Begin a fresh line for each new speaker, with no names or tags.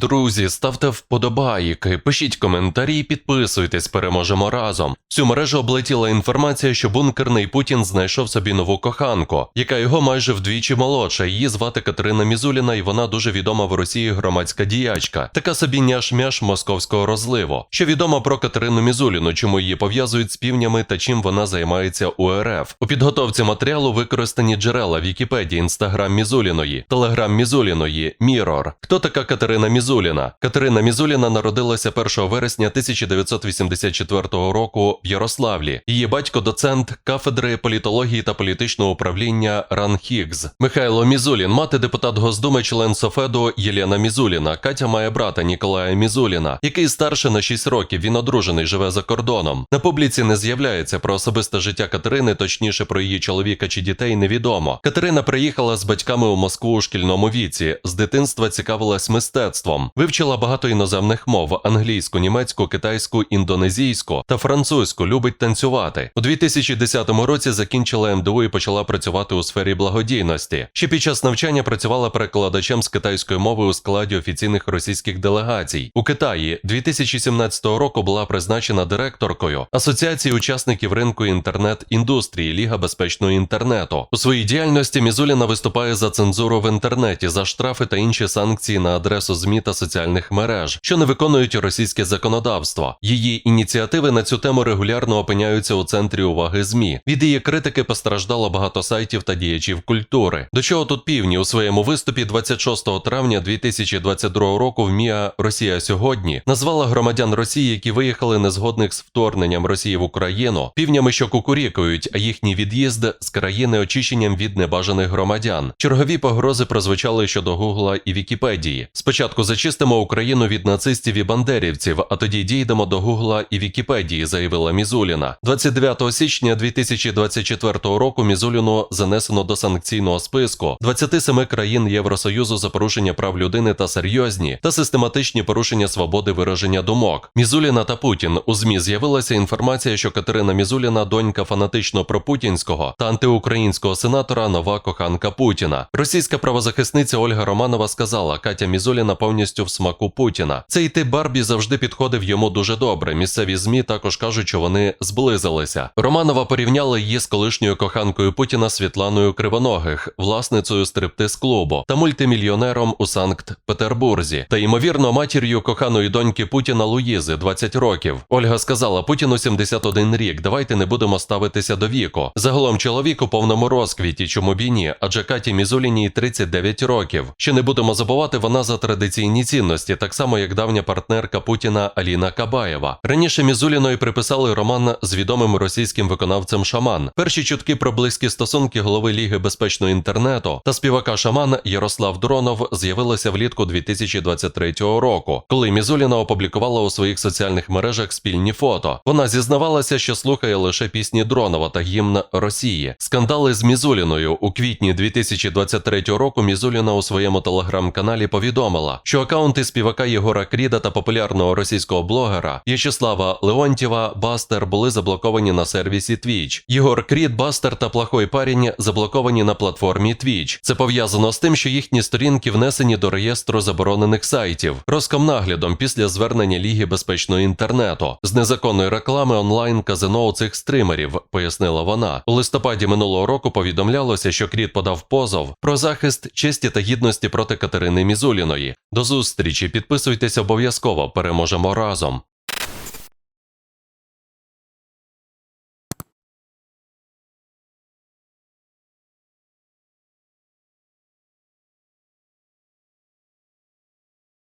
Друзі, ставте вподобайки, пишіть коментарі, підписуйтесь, переможемо разом. Всю мережу облетіла інформація, що бункерний Путін знайшов собі нову коханку, яка його майже вдвічі молодша. Її звати Катерина Мізуліна, і вона дуже відома в Росії громадська діячка. Така собі няш-мяш московського розливу. Що відомо про Катерину Мізуліну, чому її пов'язують з півнями та чим вона займається у РФ. У підготовці матеріалу використані джерела Вікіпедії, Інстаграм Мізуліної, Телеграм Мізуліної, Мірор. Хто така Катерина Мізуліна? Катерина Мізуліна народилася 1 вересня 1984 року в Ярославлі. Її батько доцент кафедри політології та політичного управління Ран Хігз. Михайло Мізулін, мати депутат Госдуми, член Софеду Єлена Мізуліна. Катя має брата Ніколая Мізуліна, який старше на 6 років. Він одружений, живе за кордоном. На публіці не з'являється про особисте життя Катерини, точніше про її чоловіка чи дітей невідомо. Катерина приїхала з батьками у Москву у шкільному віці. З дитинства цікавилась мистецтвом, вивчила багато іноземних мов: англійську, німецьку, китайську, індонезійську та французьку. Любить танцювати. У 2010 році закінчила МДУ і почала працювати у сфері благодійності. Ще під час навчання працювала перекладачем з китайської мови у складі офіційних російських делегацій. У Китаї 2017 року була призначена директоркою Асоціації учасників ринку інтернет-індустрії Ліга безпечного інтернету. У своїй діяльності Мізуліна виступає за цензуру в інтернеті, за штрафи та інші санкції на адресу ЗМІ та соціальних мереж, що не виконують російське законодавство. Її ініціативи на цю тему регулярно опиняються у центрі уваги ЗМІ. Від її критики постраждало багато сайтів та діячів культури. До чого тут півні у своєму виступі 26 травня 2022 року в МІА Росія сьогодні назвала громадян Росії, які виїхали незгодних з вторгненням Росії в Україну, півнями, що кукурікують, а їхній від'їзд з країни очищенням від небажаних громадян. Чергові погрози прозвучали щодо Гугла і Вікіпедії. Спочатку зачистимо Україну від нацистів і бандерівців, а тоді дійдемо до Гугла і Вікіпедії, заявила Мізуліна. 29 січня 2024 року Мізуліну занесено до санкційного списку 27 країн Євросоюзу за порушення прав людини та серйозні та систематичні порушення свободи вираження думок. Мізуліна та Путін у змі з'явилася інформація, що Катерина Мізуліна, донька фанатично пропутінського та антиукраїнського сенатора, нова коханка Путіна. Російська правозахисниця Ольга Романова сказала, Катя Мізуліна повністю в смаку Путіна. Цей тип Барбі завжди підходив йому дуже добре. Місцеві змі також кажуть, що вони зблизилися. Романова порівняла її з колишньою коханкою Путіна Світланою Кривоногих, власницею стриптиз-клубу та мультимільйонером у Санкт-Петербурзі, та ймовірно матір'ю коханої доньки Путіна Луїзи, 20 років. Ольга сказала: Путіну 71 рік. Давайте не будемо ставитися до віку. Загалом чоловік у повному розквіті, чому б і ні, адже Каті Мізуліній 39 років. Ще не будемо забувати, вона за традиційні цінності, так само як давня партнерка Путіна Аліна Кабаєва. Раніше Мізуліної приписали роман з відомим російським виконавцем Шаман. Перші чутки про близькі стосунки голови Ліги безпечного інтернету та співака Шаман Ярослав Дронов з'явилися влітку 2023 року, коли Мізуліна опублікувала у своїх соціальних мережах спільні фото. Вона зізнавалася, що слухає лише пісні Дронова та гімн Росії. Скандали з Мізуліною у квітні 2023 року. Мізуліна у своєму телеграм-каналі повідомила, що акаунти співака Єгора Кріда та популярного російського блогера В'ячеслава Леонтєва Бастер були заблоковані на сервісі Twitch. Єгор Крід, Бастер та Плохой парень заблоковані на платформі Twitch. Це пов'язано з тим, що їхні сторінки внесені до реєстру заборонених сайтів Роскомнаглядом після звернення Ліги безпечного інтернету з незаконної реклами онлайн казино у цих стримерів, пояснила вона. У листопаді минулого року повідомлялося, що Крід подав позов про захист честі та гідності проти Катерини Мізуліної. До зустрічі підписуйтесь обов'язково. Переможемо разом.